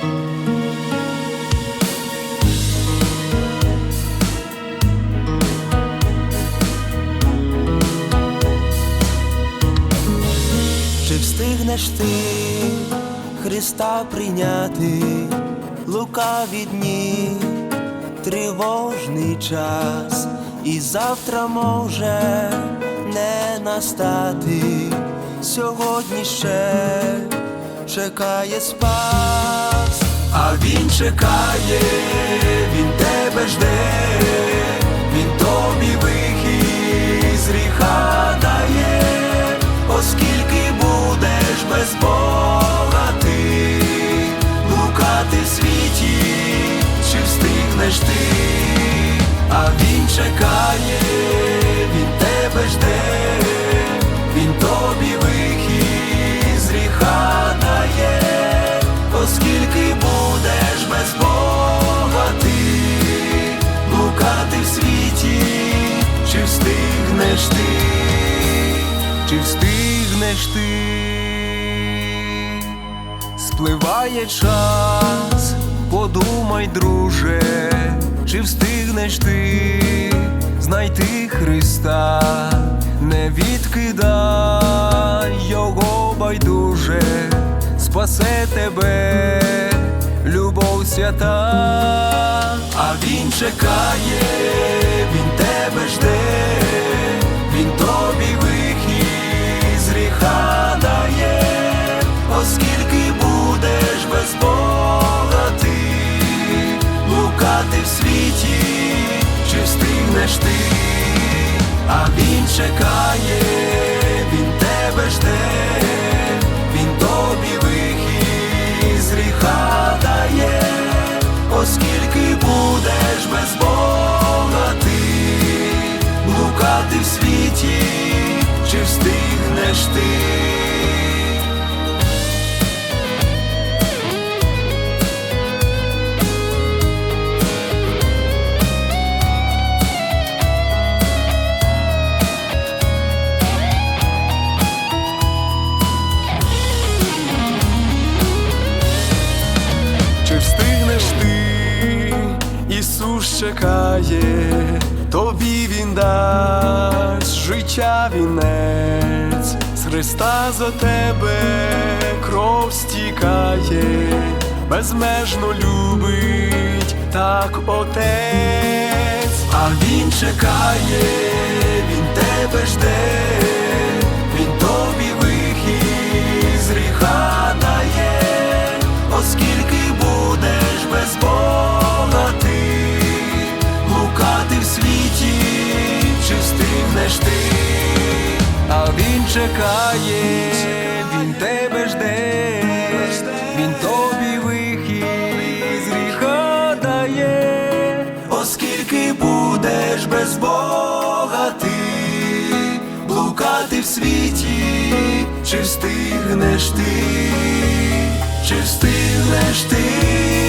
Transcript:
Чи встигнеш ти Христа прийняти лукаві дні, тривожний час, і завтра може не настати, сьогодні ще чекає спать а він чекає, він тебе жде, він тобі вихід з гріха дає, оскільки будеш без Бога ти, блукати в світі, чи встигнеш ти, а він чекає, встигнеш ти, спливає час, подумай, друже, чи встигнеш ти знайти Христа, не відкидай його байдуже, спасе тебе, любов свята, а він чекає, встигнеш ти, а він чекає, він тебе жде, чекає, тобі він дасть життя вінець, з Христа за тебе кров стікає, безмежно любить так отець, а він чекає, він тебе жде, він чекає, він тебе жде, він тобі вихід з гріха дає, оскільки будеш без Бога ти, блукати в світі, чи встигнеш ти, чи встигнеш ти.